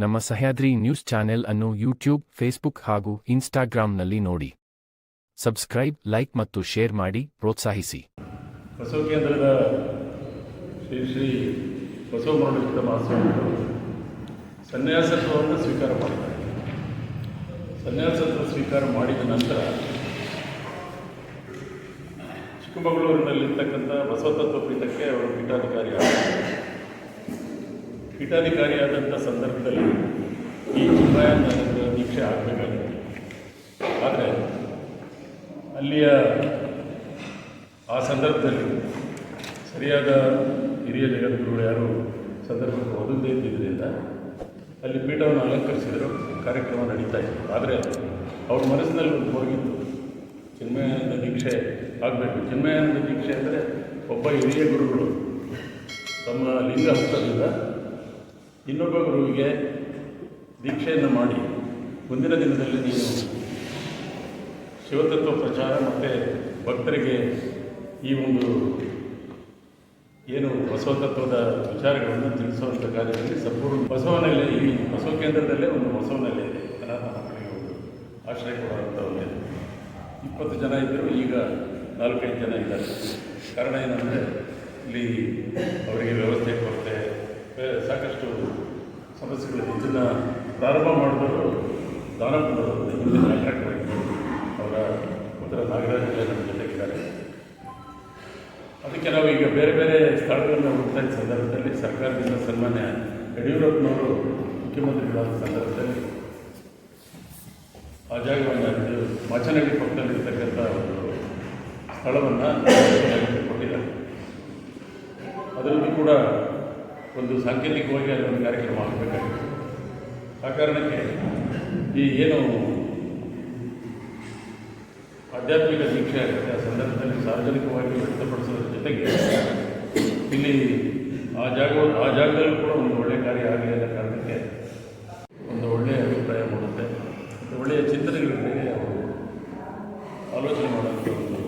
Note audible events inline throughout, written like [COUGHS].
ನಮ್ಮ Sahyadri news channel ಅನ್ನು YouTube, Facebook ಹಾಗೂ ಇನ್ಸ್ಟಾಗ್ರಾಂನಲ್ಲಿ ನೋಡಿ. ಸಬ್ಸ್ಕ್ರೈಬ್, ಲೈಕ್ ಮತ್ತು ಶೇರ್ ಮಾಡಿ ಪ್ರೋತ್ಸಾಹಿಸಿ. ಬಸವ ಕೇಂದ್ರದ ಶ್ರೀ ಶ್ರೀ ಬಸವ ಮಹಾಸ್ವಾಮಿಗಳು ಸನ್ಯಾಸತ್ವವನ್ನು ಸ್ವೀಕಾರ ಮಾಡಿದ್ದಾರೆ. ಸನ್ಯಾಸತ್ವ ಸ್ವೀಕಾರ ಮಾಡಿದ ನಂತರ ಚಿಕ್ಕಮಗಳೂರಿನಲ್ಲಿರ್ತಕ್ಕಂಥ ಬಸವತತ್ವ ಪೀಠಕ್ಕೆ ಅವರು ಪೀಠಾಧಿಕಾರಿ ಪೀಠಾಧಿಕಾರಿಯಾದಂಥ ಸಂದರ್ಭದಲ್ಲಿ ಈ ಚಿನ್ಮಯಾನ ದೀಕ್ಷೆ ಆಗಬೇಕಾಗಿತ್ತು. ಆದರೆ ಅಲ್ಲಿಯ ಆ ಸಂದರ್ಭದಲ್ಲಿ ಸರಿಯಾದ ಹಿರಿಯ ಜಗದ್ಗುರುಗಳು ಯಾರು ಸಂದರ್ಭಕ್ಕೆ ಒದಗದೇ ಇದ್ದಿದ್ದರಿಂದ ಅಲ್ಲಿ ಪೀಠವನ್ನು ಅಲಂಕರಿಸಿದರು, ಕಾರ್ಯಕ್ರಮ ನಡೀತಾ ಇತ್ತು. ಆದರೆ ಅವ್ರ ಮನಸ್ಸಿನಲ್ಲಿ ಒಂದು ಹೋಗಿತ್ತು ಚಿನ್ಮಯಾನಂದ ದೀಕ್ಷೆ ಆಗಬೇಕು. ಚಿನ್ಮಯಾನಂದ ದೀಕ್ಷೆ ಅಂದರೆ ಒಬ್ಬ ಹಿರಿಯ ಗುರುಗಳು. ತಮ್ಮ ಲಿಂಗ ಹಸ್ತದಿಂದ ಇನ್ನೊಬ್ಬ ಗುರುವಿಗೆ ದೀಕ್ಷೆಯನ್ನು ಮಾಡಿ ಮುಂದಿನ ದಿನದಲ್ಲಿ ನೀನು ಶಿವತತ್ವ ಪ್ರಚಾರ ಮತ್ತು ಭಕ್ತರಿಗೆ ಈ ಒಂದು ಏನು ಬಸವ ತತ್ವದ ವಿಚಾರಗಳನ್ನು ತಿಳಿಸುವಂಥ ಕಾರ್ಯದಲ್ಲಿ ಸಂಪೂರ್ಣ ಬಸವನಲ್ಲಿ ಈ ಬಸವ ಕೇಂದ್ರದಲ್ಲೇ ಒಂದು ಬಸವನಲ್ಲಿ ಇದೆ. ಅನಾಥ ಮಕ್ಕಳಿಗೆ ಒಂದು ಆಶ್ರಯ ಕೊಡುವಂಥ ಒಂದು ಇಪ್ಪತ್ತು ಜನ ಇದ್ದರು ಈಗ ನಾಲ್ಕೈದು ಜನ ಇದ್ದಾರೆ. ಕಾರಣ ಏನಂದರೆ ಇಲ್ಲಿ ಅವರಿಗೆ ವ್ಯವಸ್ಥೆ ಕೊರತೆ ಸಾಕಷ್ಟು ಸಮಸ್ಯೆಗಳಿದೆ. ಇದನ್ನು ಪ್ರಾರಂಭ ಮಾಡಿದವರು ದಾನ ಕೊಡೋರು ಹಿಂದಿನ ಅವರ ಉತ್ತರ ನಾಗರಾಜ್ ಎಲ್ಲ ನಮ್ಮ ಜೊತೆಗಿದ್ದಾರೆ ಅದಕ್ಕೆ ನಾವು ಈಗ ಬೇರೆ ಬೇರೆ ಸ್ಥಳಗಳನ್ನು ಹುಡುಕ್ತಾ ಇದ್ದ ಸಂದರ್ಭದಲ್ಲಿ ಸರ್ಕಾರದಿಂದ ಸನ್ಮಾನ್ಯ ಯಡಿಯೂರಪ್ಪನವರು ಮುಖ್ಯಮಂತ್ರಿಗಳಾದ ಸಂದರ್ಭದಲ್ಲಿ ಆ ಜಾಗವನ್ನು ಮಾಚನಹಳ್ಳಿ ಪಕ್ಕದಲ್ಲಿರ್ತಕ್ಕಂಥ ಒಂದು ಸ್ಥಳವನ್ನು [COUGHS] ಕೊಟ್ಟಿದ್ದಾರೆ. ಅದರಲ್ಲೂ ಕೂಡ ಒಂದು ಸಾಂಕೇತಿಕವಾಗಿ ಅದೊಂದು ಕಾರ್ಯಕ್ರಮ ಆಗಬೇಕಾಗಿತ್ತು. ಆ ಕಾರಣಕ್ಕೆ ಈ ಏನು ಆಧ್ಯಾತ್ಮಿಕ ಶಿಕ್ಷೆ ಆಗುತ್ತೆ, ಆ ಸಂದರ್ಭದಲ್ಲಿ ಸಾರ್ವಜನಿಕವಾಗಿ ವ್ಯಕ್ತಪಡಿಸೋದ್ರ ಜೊತೆಗೆ ಇಲ್ಲಿ ಆ ಜಾಗ, ಆ ಜಾಗದಲ್ಲೂ ಕೂಡ ಒಂದು ಒಳ್ಳೆಯ ಕಾರ್ಯ ಆಗಲಿ ಅನ್ನೋ ಕಾರಣಕ್ಕೆ ಒಂದು ಒಳ್ಳೆಯ ಅಭಿಪ್ರಾಯ ಮೂಡುತ್ತೆ. ಒಳ್ಳೆಯ ಚಿಂತನೆಗಳಿದೆ ಅವರು ಆಲೋಚನೆ ಮಾಡುವಂಥ ಒಂದು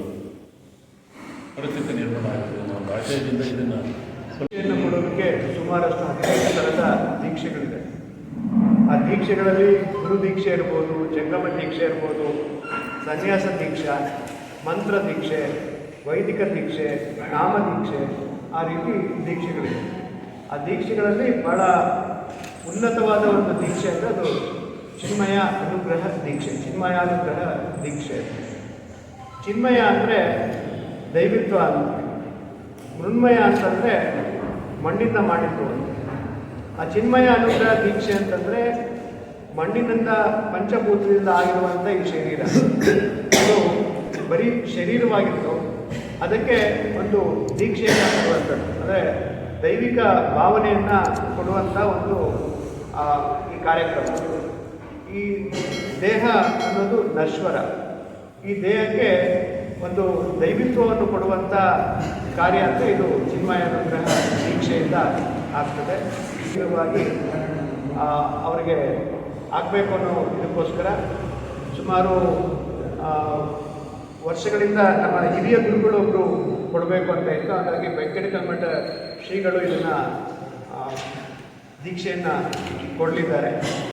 ಪರಿಸ್ಥಿತಿ ನಿರ್ಮಾಣ ಆಗ್ತದೆ ಅನ್ನೋ ಒಂದು ಇದನ್ನು ಸ್ವಲ್ಪ ದೀಕ್ಷೆಯನ್ನು ಕೊಡೋದಕ್ಕೆ ಸುಮಾರಷ್ಟು ಹದಿನೈದು ಥರದ ದೀಕ್ಷೆಗಳಿದೆ. ಆ ದೀಕ್ಷೆಗಳಲ್ಲಿ ಗುರು ದೀಕ್ಷೆ ಇರ್ಬೋದು, ಜಂಗಮ ದೀಕ್ಷೆ ಇರ್ಬೋದು, ಸನ್ಯಾಸ ದೀಕ್ಷೆ, ಮಂತ್ರ ದೀಕ್ಷೆ, ವೈದಿಕ ದೀಕ್ಷೆ, ನಾಮ ದೀಕ್ಷೆ ಆ ರೀತಿ ದೀಕ್ಷೆಗಳಿವೆ ಆ ದೀಕ್ಷೆಗಳಲ್ಲಿ ಬಹಳ ಉನ್ನತವಾದ ಒಂದು ದೀಕ್ಷೆ ಅಂದರೆ ಅದು ಚಿನ್ಮಯ ಅನುಗ್ರಹ ದೀಕ್ಷೆ ಚಿನ್ಮಯಾನುಗ್ರಹ ದೀಕ್ಷೆ. ಚಿನ್ಮಯ ಅಂದರೆ ದೈವಿತ್ವ ಅಂತ. ಮೃಣ್ಮಯ ಅಂತಂದರೆ ಮಣ್ಣಿಂದ ಮಾಡಿದ್ದು ಆ ಚಿನ್ಮಯ ಅನುಗ್ರಹ ದೀಕ್ಷೆ ಅಂತಂದರೆ ಮಣ್ಣಿನಿಂದ ಪಂಚಭೂತದಿಂದ ಆಗಿರುವಂಥ ಈ ಶರೀರ. ಅದು ಬರೀ ಶರೀರವಾಗಿತ್ತು. ಅದಕ್ಕೆ ಒಂದು ದೀಕ್ಷೆಯನ್ನು ಕೊಡುವಂಥದ್ದು. ಅಂದರೆ ದೈವಿಕ ಭಾವನೆಯನ್ನು ಕೊಡುವಂಥ ಒಂದು ಈ ಕಾರ್ಯಕ್ರಮ. ಈ ದೇಹ ಅನ್ನೋದು ನಶ್ವರ. ಈ ದೇಹಕ್ಕೆ ಒಂದು ದೈವಿತ್ವವನ್ನು ಕೊಡುವಂಥ ಕಾರ್ಯ ಅಂತ ಇದು ಚಿನ್ಮಯಾನುಗ್ರಹ ದೀಕ್ಷೆಯಿಂದ ಆಗ್ತದೆ. ಮುಖ್ಯವಾಗಿ ಅವರಿಗೆ ಆಗಬೇಕು ಅನ್ನೋ ಇದಕ್ಕೋಸ್ಕರ ಸುಮಾರು ವರ್ಷಗಳಿಂದ ನಮ್ಮ ಹಿರಿಯ ಗುರುಗಳು ಒಬ್ಬರು ಕೊಡಬೇಕು ಅಂತ ಇತ್ತು. ಹಾಗಾಗಿ ವೆಂಕಟಕಲ್ಮಠ ಶ್ರೀಗಳು ಇದನ್ನು ದೀಕ್ಷೆಯನ್ನು ಕೊಡಲಿದ್ದಾರೆ.